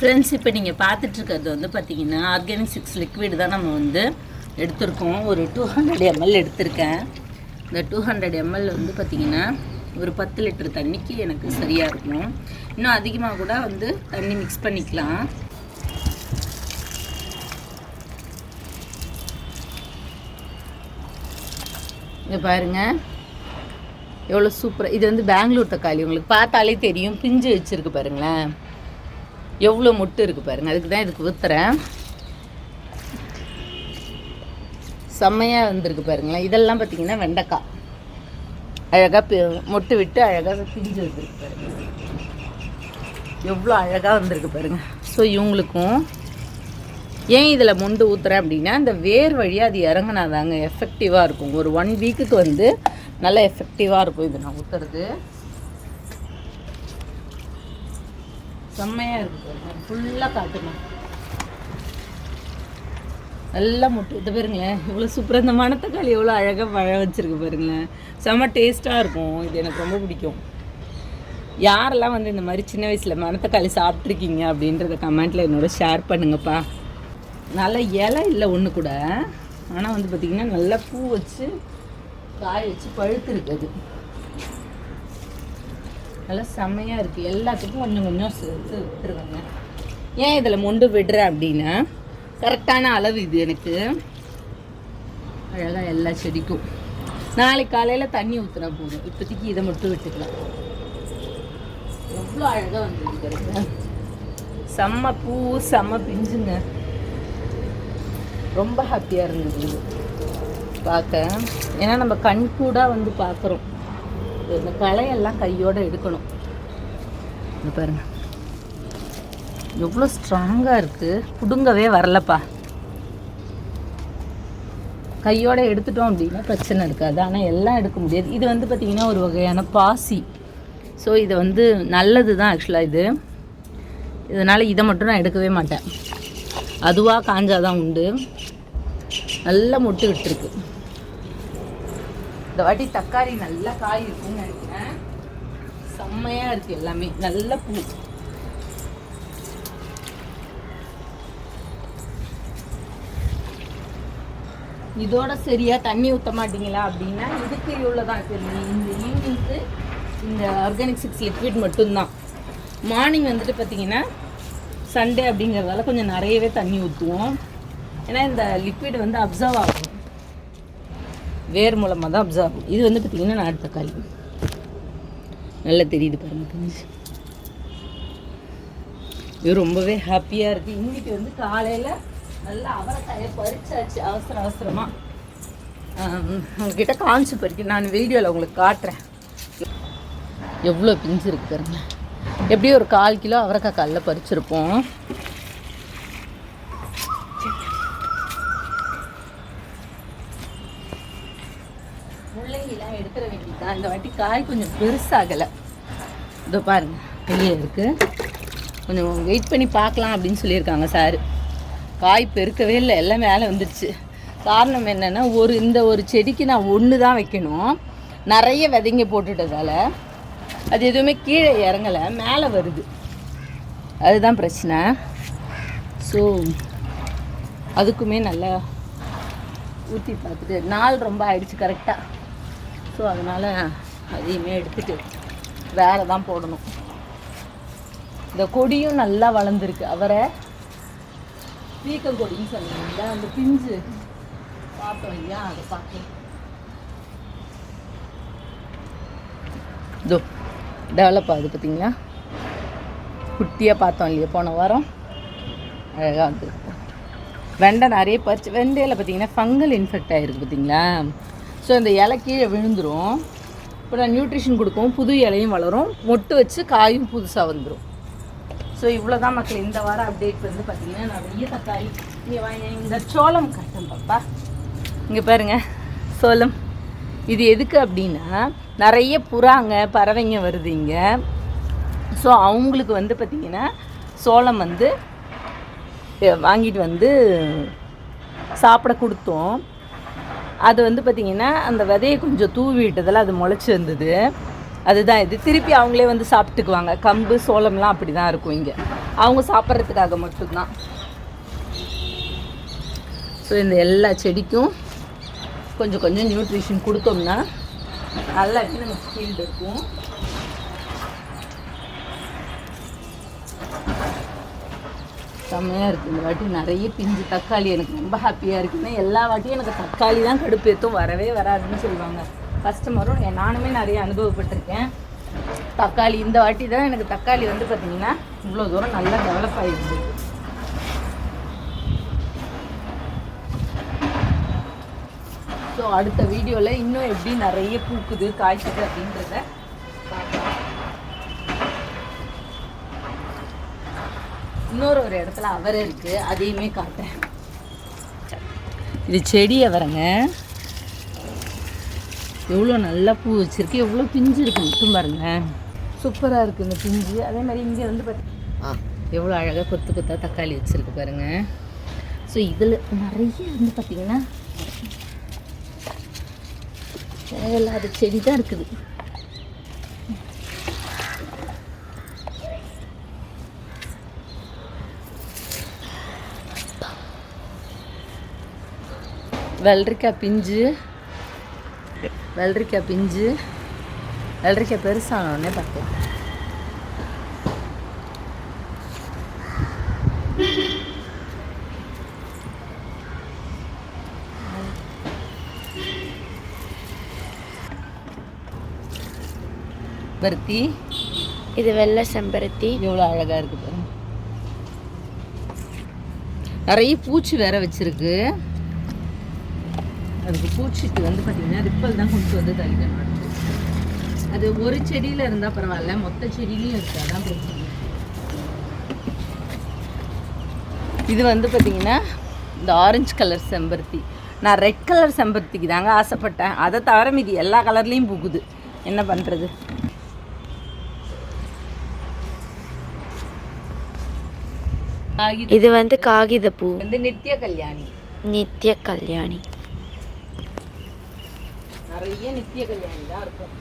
Friends இப்போ நீங்கள் பார்த்துட்ருக்கிறது வந்து பார்த்தீங்கன்னா ஆர்கானிக் சிக்ஸ் லிக்விட் தான் நம்ம வந்து எடுத்திருக்கோம். ஒரு டூ ஹண்ட்ரட் எம்எல் எடுத்திருக்கேன். இந்த டூ ஹண்ட்ரட் எம்எல் வந்து பார்த்தீங்கன்னா ஒரு பத்து லிட்டர் தண்ணிக்கு எனக்கு சரியாக இருக்கும். இன்னும் அதிகமாக கூட வந்து தண்ணி மிக்ஸ் பண்ணிக்கலாம். இங்கே பாருங்க. எவ்வளோ சூப்பராக இது வந்து பெங்களூர் தக்காளி. உங்களுக்கு பார்த்தாலே தெரியும். பிஞ்சு வச்சுருக்கு பாருங்களேன். எவ்வளோ மொட்டு இருக்குது பாருங்கள் அதுக்கு தான் இதுக்கு ஊற்றுறேன் செம்மையாக வந்திருக்கு பாருங்களேன். இதெல்லாம் பார்த்தீங்கன்னா வெண்டைக்காய். அழகாக பி மொட்டு விட்டு அழகாக பிஞ்சு வந்திருக்கு பாருங்க. எவ்வளோ அழகாக வந்திருக்கு பாருங்கள் ஸோ இவங்களுக்கும் ஏன் இதில் முண்டு ஊற்றுறேன் அப்படின்னா இந்த வேர் வழியாக அது இறங்கினாதாங்க எஃபெக்டிவாக இருக்கும். ஒரு ஒன் வீக்குக்கு வந்து நல்லா எஃபெக்டிவாக இருக்கும். இது நான் ஊற்றுறது செம்மையாக இருக்குது ஃபுல்லாக காட்டுமா நல்லா முட்டு. இது பாருங்களேன் இவ்வளோ சூப்பராக இந்த மணத்தக்காளி எவ்வளோ அழகாக பழ வச்சுருக்கு பாருங்களேன். செம்ம டேஸ்ட்டாக இருக்கும். இது எனக்கு ரொம்ப பிடிக்கும். யாரெல்லாம் வந்து இந்த மாதிரி சின்ன வயசில் மணத்தக்காளி சாப்பிட்ருக்கீங்க அப்படின்றத கமெண்ட்டில் என்னோட ஷேர் பண்ணுங்கப்பா. நல்ல இலை இல்லை ஒன்று கூட. ஆனால் வந்து பார்த்திங்கன்னா நல்லா பூ வச்சு காய வச்சு பழுத்து அது. நல்லா செம்மையாக இருக்குது எல்லாத்துக்கும் கொஞ்சம் கொஞ்சம் சேர்த்து விட்டுருவேங்க. ஏன் இதில் மொண்டு விடுறேன் அப்படின்னா கரெக்டான அளவு இது எனக்கு. அழகாக எல்லா செடிக்கும். நாளைக்கு காலையில் தண்ணி ஊற்றுனா போதும். இப்போதைக்கு இதை மட்டும் விட்டுக்கலாம். எவ்வளோ அழகாக வந்துருக்கு செம்ம பூ செம்ம பிஞ்சுங்க. ரொம்ப ஹாப்பியாக இருந்தது பார்க்க. ஏன்னா நம்ம கண் கூட வந்து பார்க்குறோம். இந்த களையெல்லாம் கையோடு எடுக்கணும். இது பாருங்க. எவ்வளோ ஸ்ட்ராங்காக இருக்குது பிடுங்கவே வரலப்பா. கையோட எடுத்துட்டோம் அப்படின்னா பிரச்சனை இருக்காது. ஆனால் எல்லாம் எடுக்க முடியாது. இது வந்து பார்த்திங்கன்னா ஒரு வகையான பாசி. ஸோ இது வந்து நல்லது தான் ஆக்சுவலாக இது. இதனால் இதை மட்டும் நான் எடுக்கவே மாட்டேன். அதுவாக காஞ்சாதான் உண்டு. நல்லா மொட்டு விட்டுருக்கு. இந்த வாட்டி தக்காளி நல்லா காய் இருக்கும்னு நினைக்கிறேன். செம்மையாக இருக்குது எல்லாமே. நல்ல பூ. இதோட சரியா தண்ணி ஊற்ற மாட்டீங்களா அப்படின்னா இதுக்கு இவ்வளோ தான் சரி. இந்த ஈவினிங்க்கு இந்த ஆர்கானிக் சிக்ஸ் லிக்விட் மட்டும்தான். மார்னிங் வந்துட்டு பார்த்தீங்கன்னா சண்டே அப்படிங்கிறதால கொஞ்சம் நிறையவே தண்ணி ஊற்றுவோம் ஏன்னா இந்த லிக்விட் வந்து அப்சர்வ் ஆகும். வேர் மூலமாக தான் அப்சர்வ் ஆகும். இது வந்து பார்த்திங்கன்னா நாட்டு தக்காளி நல்லா தெரியுது பாருங்க இது ரொம்பவே ஹாப்பியாக இருக்குது இன்னைக்கு வந்து காலையில் நல்லா அவரைக்காயை பறிச்சாச்சு. அவசர அவசரமாக உங்ககிட்ட காமிச்சு பறிக்க நான் வீடியோவில் உங்களுக்கு காட்டுறேன். எவ்வளோ பிஞ்சு இருக்கு பாருங்க. எப்படியும் ஒரு கால் கிலோ அவரைக்காய் காலில் பறிச்சிருப்போம். எடுத்துட இந்த வாட்டி காய் கொஞ்சம் பெருசாகலை. இதோ பாருங்க கையில் இருக்குது கொஞ்சம் வெயிட் பண்ணி பார்க்கலாம் அப்படின்னு சொல்லியிருக்காங்க சார் காய் பெருக்கவே இல்லை எல்லாம் மேலே வந்துடுச்சு காரணம் என்னென்னா ஒரு இந்த ஒரு செடிக்கு நான் ஒன்று தான் வைக்கணும். நிறைய விதைங்க போட்டுட்டதால் அது எதுவுமே கீழே இறங்கலை மேலே வருது. அதுதான் பிரச்சனை. ஸோ அதுக்குமே நல்லா ஊற்றி பார்த்துட்டு நாள் ரொம்ப ஆயிடுச்சு கரெக்டாக ஸோ அதனால் அதையுமே எடுத்துட்டு வேறு தான் போடணும். இந்த கொடியும் நல்லா வளர்ந்துருக்கு. அவரை கொடின்னு சொன்னாங்க அந்த பிஞ்சு பார்த்தோம் இல்லையா? அதை பார்க்க இதோ டெவலப் ஆகுது பார்த்தீங்களா? குட்டியாக பார்த்தோம் இல்லையா? போன வாரம். அழகாக வந்துருக்கு. வெண்டை நிறைய பறிச்சு வெண்டையில் பார்த்தீங்கன்னா ஃபங்கல் இன்ஃபெக்ட் ஆகிருக்கு பார்த்தீங்களா? ஸோ இந்த இலை கீழே விழுந்துரும். இப்போ நான் நியூட்ரிஷன் கொடுக்கவும் புது இலையும் வளரும். மொட்டு வச்சு காயும் புதுசாக வந்துடும் ஸோ இவ்வளோ தான் மக்கள் இந்த வாரம் அப்டேட் வந்து பார்த்தீங்கன்னா நிறைய தக்காளி இங்கே வாங்க இந்த சோளம் கட்டம் பாப்பா. இங்கே பாருங்க சோளம். இது எதுக்கு அப்படின்னா நிறைய புறாங்க பறவைங்க வருது இங்கே. ஸோ அவங்களுக்கு வந்து பார்த்திங்கன்னா சோளம் வந்து வாங்கிட்டு வந்து சாப்பிட கொடுத்தோம். அது வந்து பார்த்திங்கன்னா அந்த விதையை கொஞ்சம் தூவி விட்டதில் அது முளைச்சி வந்தது. அதுதான் இது. திருப்பி அவங்களே வந்து சாப்பிட்டுக்குவாங்க. கம்பு சோளம்லாம் அப்படி தான் இருக்கும் இங்கே. அவங்க சாப்பிட்றதுக்காக மட்டும்தான். ஸோ இந்த எல்லா செடிக்கும் கொஞ்சம் கொஞ்சம் நியூட்ரிஷன் கொடுத்தோம்னா நல்லா நமக்கு ஃபீல்டு இருக்கும். செம்மையாக இருக்குது இந்த வாட்டி நிறைய பிஞ்சு தக்காளி எனக்கு ரொம்ப ஹாப்பியாக இருக்குன்னு எல்லா வாட்டியும் எனக்கு தக்காளி தான் கடுப்பேற்றும் வரவே வராதுன்னு சொல்லுவாங்க. கஸ்டமரும் நானுமே நிறைய அனுபவப்பட்டிருக்கேன். தக்காளி இந்த வாட்டி தான் எனக்கு தக்காளி வந்து பார்த்திங்கன்னா இவ்வளோ தூரம் நல்லா டெவலப் ஆகிடுது ஸோ அடுத்த வீடியோவில் இன்னும் எப்படி நிறைய பூக்குது காய்க்குது அப்படின்றத இன்னொரு ஒரு இடத்துல அவரை இருக்கு அதையுமே காட்டுறேன். இது செடி அவரைங்க. எவ்வளோ நல்லா பூ வச்சிருக்கு எவ்வளோ பிஞ்சு இருக்கு மட்டும் பாருங்க. சூப்பராக இருக்குது இந்த பிஞ்சு. அதே மாதிரி இங்கே வந்து பார்த்தி எவ்வளோ அழகாக கொத்து கொத்தா தக்காளி வச்சிருக்கு பாருங்க. ஸோ இதில் நிறைய வந்து பார்த்தீங்கன்னா தேவையில்லாத செடி தான் இருக்குது. வெள்ளரிக்காய் பிஞ்சு. வெள்ளரிக்காய் பிஞ்சு. வெள்ளரிக்காய் பெருசானோடனே பார்த்தேன் பருத்தி. இது வெள்ளை செம்பருத்தி. எவ்வளோ அழகாக இருக்குது பாருங்க. நிறைய பூச்சி வேற வச்சிருக்கு. அதுக்கு பூச்சிக்கு வந்து பார்த்தீங்கன்னா ரிப்பல் தான் கொண்டு வந்து தள்ளிக்கணும். அது ஒரு செடியில் இருந்தால் பரவாயில்ல மொத்த செடியிலையும் இருக்கு அதான் பிரச்சனை. இது வந்து பார்த்தீங்கன்னா இந்த ஆரஞ்சு கலர் செம்பருத்தி. நான் ரெட் கலர் செம்பருத்திக்கு தாங்க ஆசைப்பட்டேன். அதை தவிர மீதி எல்லா கலர்லேயும் பூக்குது. என்ன பண்ணுறது இது வந்து காகித பூ வந்து நித்திய கல்யாணி. நித்திய கல்யாணி. நிறைய நித்திய கல்யாணி தான் இருக்கும்.